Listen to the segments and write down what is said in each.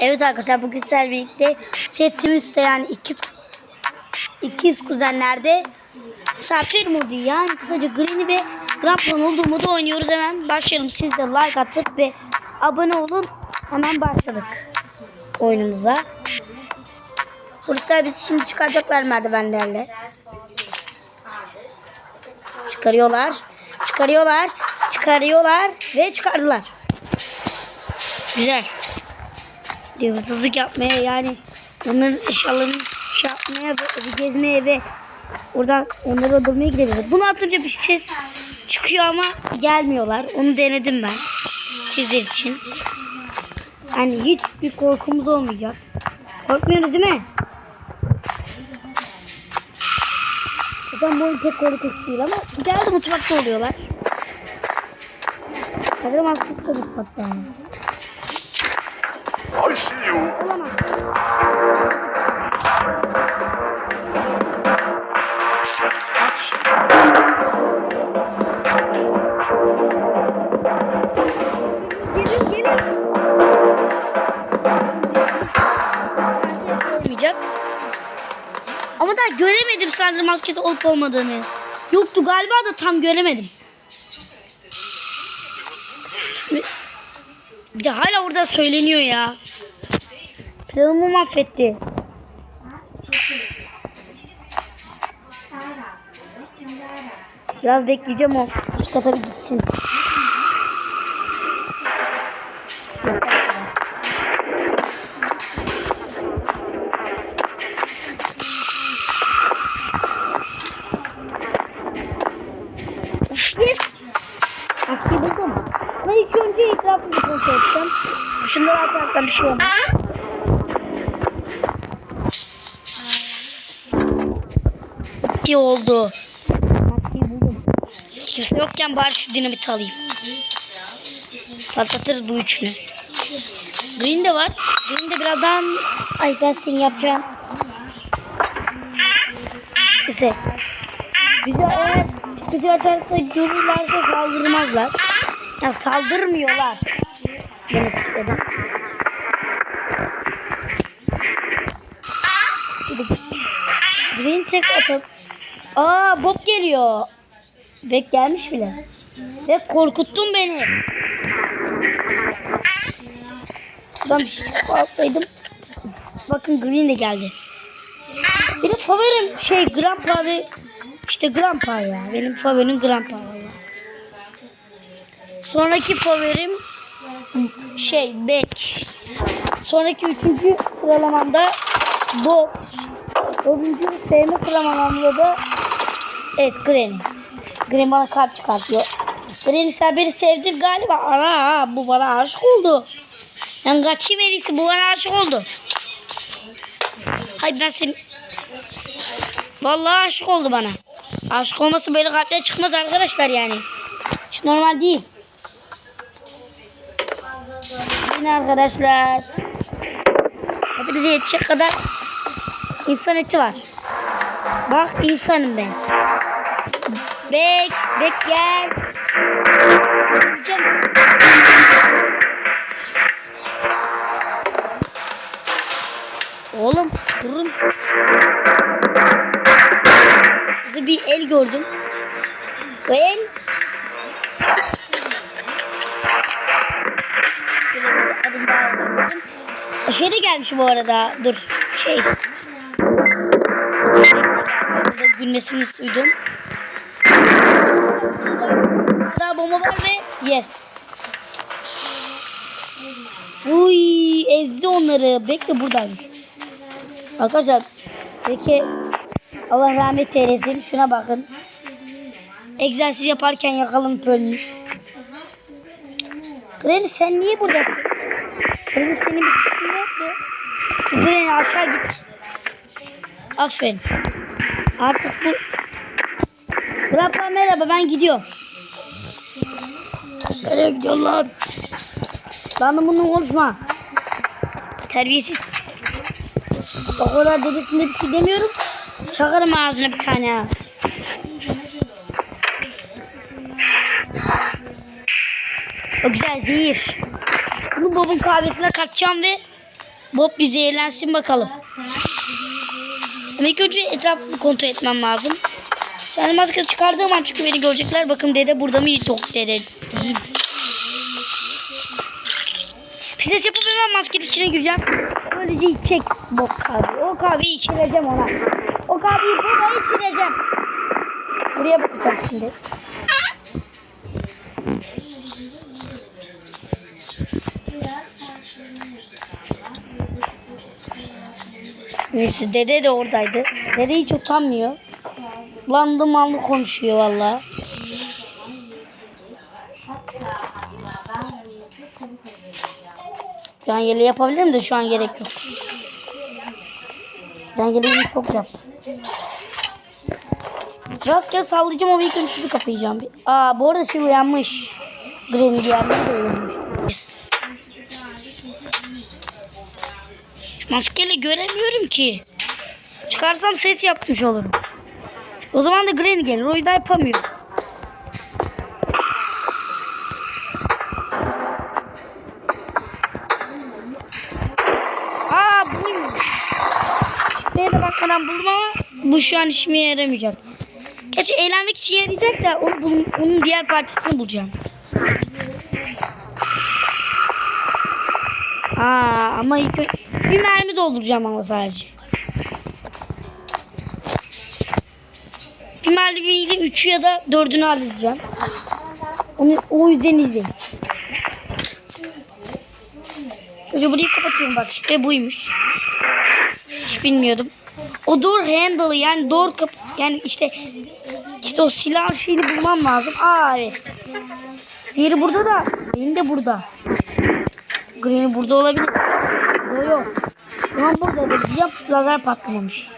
Evet arkadaşlar bugün sizlerle birlikte chatimizde yani iki ikiz kuzenlerde misafir modu yani kısaca Green'i ve Grandpa'nın olduğu modu oynuyoruz hemen başlayalım. Siz de like atıp ve abone olun. Hemen başladık oyunumuza. Polisler bizi şimdi çıkaracaklar merdivenlerle. Çıkarıyorlar. Çıkarıyorlar. Çıkarıyorlar ve çıkardılar. Güzel. Diyor hırsızlık yapmaya yani onların eşyalarını şey yapmaya ve gezmeye ve oradan onları öldürmeye gidebiliriz. Bunu atınca bir ses çıkıyor ama gelmiyorlar. Onu denedim ben. Sizler için. Yani hiçbir korkumuz olmayacak. Korkmuyoruz değil mi? Zaten bu oyun pek korkunç değil ama geldi mutfakta oluyorlar. Sanırım hastası da mutfakta ama. Olmayacak. Ama daha göremedim sanırım maskesi olup olmadığını. Yoktu galiba da tam göremedim. Bir de hala orada söyleniyor ya. Planımı mahvetti. Biraz bekleyeceğim o üst kata olmaz. İyi oldu. Kimse yokken bari şu dinamiti alayım. Patlatırız bu üçünü. Green de var. Green de birazdan... Ay ben seni yapacağım. Neyse. Bize eğer bizi atarsa görürlerse saldırmazlar. Ya saldırmıyorlar. Demek istedim. Green tek atıp Aa Bob geliyor. Bek gelmiş bile. Ve korkuttun beni. Ben bir şey alsaydım. Bakın Green de geldi. Benim favorim şey Grandpa ve işte Grandpa ya. Benim favorim Grandpa valla. Sonraki favorim şey Beck. Sonraki üçüncü sıralamamda Bob. Dördüncü sevme sıralamamda da evet Granny. Granny bana kalp çıkartıyor. Granny sen beni sevdin galiba. Ana bu bana aşık oldu. Ben kaçayım en iyisi bu bana aşık oldu. Hayır ben seni... Vallahi aşık oldu bana. Aşık olması böyle kalpten çıkmaz arkadaşlar yani. Hiç normal değil. Yine arkadaşlar. Hepinize yetecek kadar insan eti var. Bak insanım ben. Bek, bek gel. Oğlum durun. Burada bir el gördüm. Bu el adım daha gördüm. O şey de gelmiş bu arada. Dur. Şey. Burada gülmesini duydum. Daha bomba var ve yes. Uy ezdi onları. Bekle buradaymış. Arkadaşlar peki Allah rahmet eylesin. Şuna bakın. Egzersiz yaparken yakalanıp ölmüş. Granny sen niye buradasın? Granny senin bir suçun yok mu? Granny aşağı git. Aferin. Artık bu... Grandpa merhaba ben gidiyorum. Nereye gidiyorsun lan? Lan bunu konuşma. Terbiyesiz. O kadar dedesinde bir şey demiyorum. Çakarım ağzına bir tane. O güzel zehir. Bunu babın kahvesine katacağım ve Bob bir zehirlensin bakalım. Ama ilk önce etrafını kontrol etmem lazım. Sen maskesi çıkardığım an çünkü beni görecekler. Bakın dede burada mı? Yok dede değil. Pis yapıp hemen maskenin içine gireceğim. Böylece içecek Bob kahve. O kahveyi içireceğim ona. O kahveyi burada içireceğim. Buraya bakacağım şimdi. Neyse dede de oradaydı. Dede hiç utanmıyor. Landı manlı konuşuyor valla. Şu an yele yapabilirim de şu an gerek yok. Ben yeleğimi çok yaptım. Rastgele sallayacağım ama ilk önce şunu kapayacağım. Aa bu arada şey uyanmış. Granny diğerleri de uyanmış. Şu maskeyle göremiyorum ki. Çıkarsam ses yapmış olurum. O zaman da Granny gelir. O yüzden yapamıyorum. Aa buymuş. Şifreye de bakmadan buldum ama bu şu an işime yaramayacak. Gerçi eğlenmek için yarayacak da onu bul- onun diğer parçasını bulacağım. Aa ama ilk önce bir mermi dolduracağım ama sadece. Bir mermiyle üçü ya da dördünü halledeceğim. Onu, o yüzden izleyin. Önce burayı kapatıyorum bak işte buymuş. Hiç bilmiyordum. O door handle'ı yani door kap yani işte işte o silah şeyini bulmam lazım. Aa evet. Diğeri burada da. Benim de burada. Green'i burada olabilir. Da diyeceğim. Lazer patlamamış.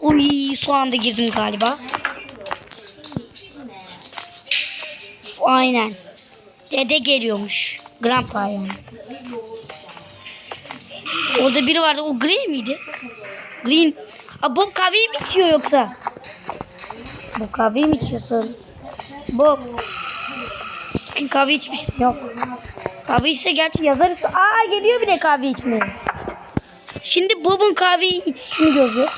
Uy şu anda girdim galiba. Aynen. Dede geliyormuş. Grandpa yani. Orada biri vardı. O Green miydi? Green. Aa, Bob kahveyi mi içiyor yoksa? Bu kahveyi mi içiyorsun? Bob. Kahve içmiş. Yok. Kahve içse gerçi yazarız. Aa geliyor bile kahve içmeye. Şimdi Bob'un kahveyi içişini göreceğiz.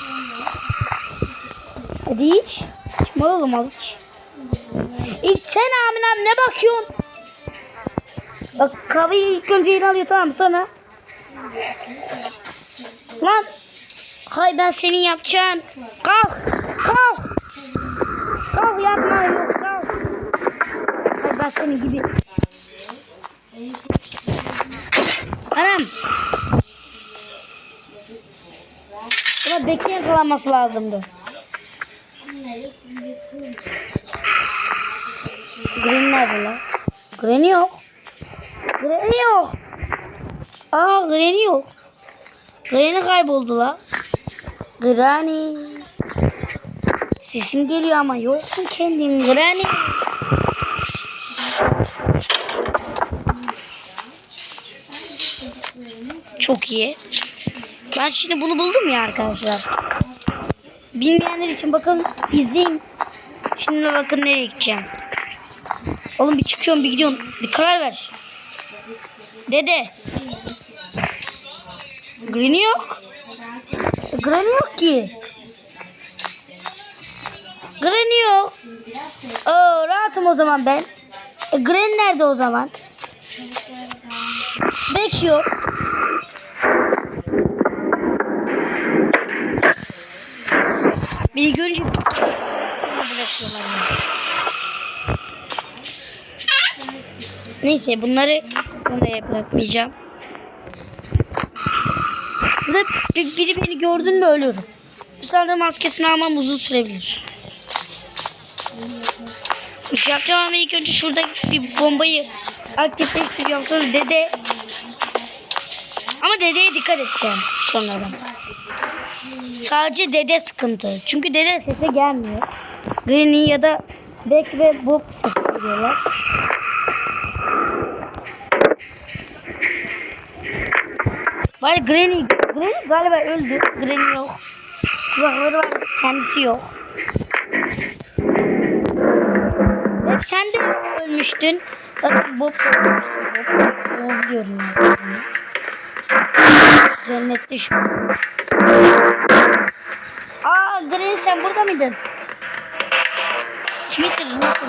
Hadi iç. İçme oğlum al iç. İçsene Aminem ne bakıyorsun? Bak kahveyi ilk önce yine alıyor tamam sonra. Lan. Hay ben senin yapacağın. Kalk. Kalk. Kalk yapma kalk. Hay ben senin gibi. Buna bekle yakalanması lazımdı. Green nerede lan? Granny yok. Granny yok. Aa Granny yok. Granny kayboldu la. Granny. Sesin geliyor ama yoksun kendin Granny. İyi. Ben şimdi bunu buldum ya arkadaşlar. Bilmeyenler için bakın izleyin. Şimdi bakın nereye gideceğim. Oğlum bir çıkıyorum bir gidiyorum. Bir karar ver. Dede. Green yok. Granny yok ki. Granny yok. Oo, rahatım o zaman ben. E, Granny nerede o zaman? Beck Beni görünce bırakıyorlar. Neyse bunları buraya bırakmayacağım. Burada bir- biri beni gördün mü ölürüm. Dışarıda maskesini almam uzun sürebilir. Yapacağım ama ilk önce şurada bir bombayı aktifleştiriyorum. Sonra dede... Ama dedeye dikkat edeceğim sonradan. Sadece dede sıkıntı. Çünkü dede sese gelmiyor. Granny ya da Beck ve Bob ses veriyorlar. Var Granny. Granny galiba öldü. Granny yok. Kulakları var. Kendisi yok. Beck sen de ölmüştün. Zaten Bob da ölmüştü. Bob diyorum ya. Cennette şu. Aa Granny sen burada mıydın? Twitter nasıl?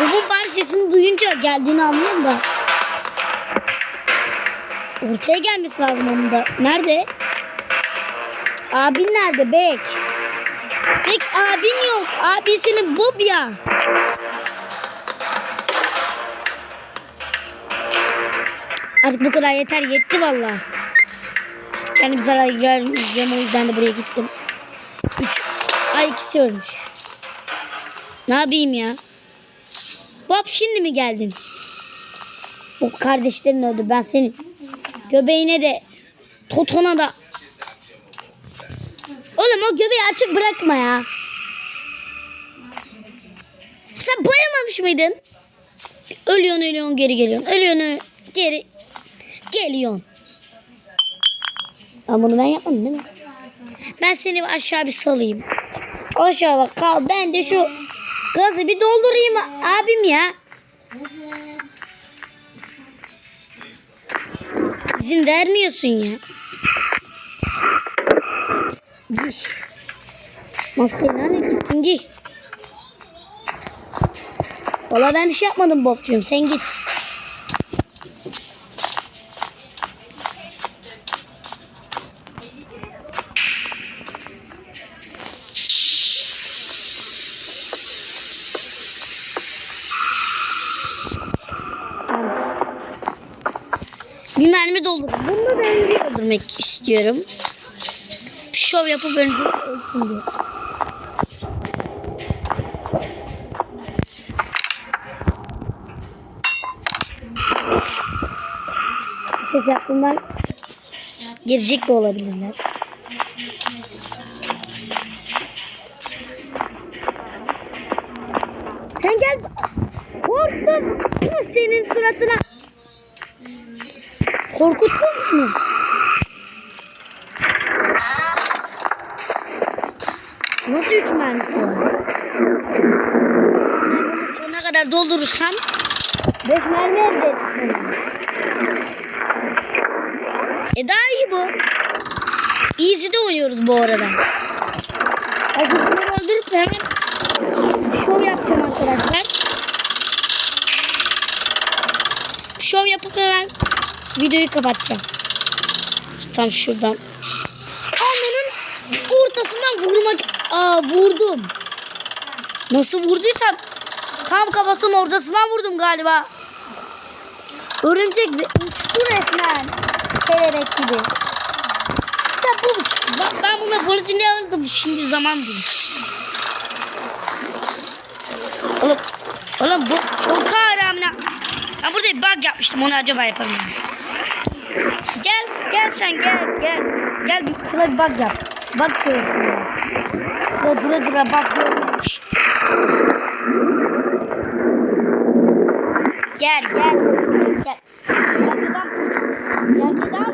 Babam bari sesini duyunca geldiğini anlıyorum da. Ortaya gelmesi lazım onun da. Nerede? Abin nerede Bek? Bek abin yok. Abisinin Bob ya. Artık bu kadar yeter yetti valla. İşte kendim zarar görmeyeceğim o yüzden de buraya gittim. Üç. Ay ikisi ölmüş. Ne yapayım ya? Bob şimdi mi geldin? O kardeşlerin öldü. Ben senin göbeğine de totona da Oğlum o göbeği açık bırakma ya. Sen bayılmamış mıydın? Ölüyorsun ölüyorsun geri geliyorsun. Ölüyorsun geri geliyorsun. Ama bunu ben yapmadım değil mi? Ben seni aşağı bir salayım. Aşağıda kal. Ben de şu gazı bir doldurayım abim ya. İzin vermiyorsun ya. Giy. Maskeyi nerede gittin giy. Valla ben bir şey yapmadım Bobcuğum sen git. Bir mermi doldur. Bunda da önce doldurmak istiyorum. Bir şov yapıp önce ölsün diye. Ses yaptığımdan girecek de olabilirler. Sen gel. Korktum. Senin suratına. Korkuttun mu? Nasıl üç mermisi var? Sonuna kadar doldurursam beş mermi elde ettim. E daha iyi bu. Easy'de oynuyoruz bu arada. Hadi bunları öldürüp hemen şov yapacağım arkadaşlar. Şov yapıp hemen videoyu kapatacağım. Tam şuradan. Alnının ortasından vurmak... Aa vurdum. Nasıl vurduysam tam kafasının ortasından vurdum galiba. Örümcek uçtu resmen. Severek gibi. İşte bu. Bak ben buna polisini alırdım. Şimdi zaman değil. Oğlum, oğlum bu çok ağır hamle. Ben burada bir bug yapmıştım. Onu acaba yapalım. Gel, gel sen gel, gel. Gel bir şuna bir bug yap. Bug koyuyorsun Ya dura dura. Şşt. Gel, gel. Gel. Gergedan. Gergedan?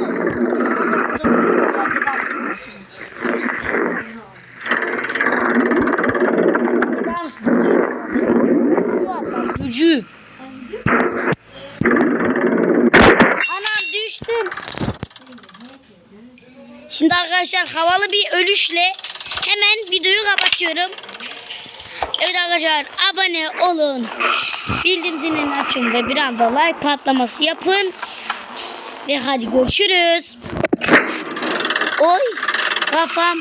Gücü. Anam düştüm. Şimdi arkadaşlar havalı bir ölüşle videoyu kapatıyorum. Evet arkadaşlar abone olun. Bildirim zilini açın ve bir anda like patlaması yapın. Ve hadi görüşürüz. Oy kafam.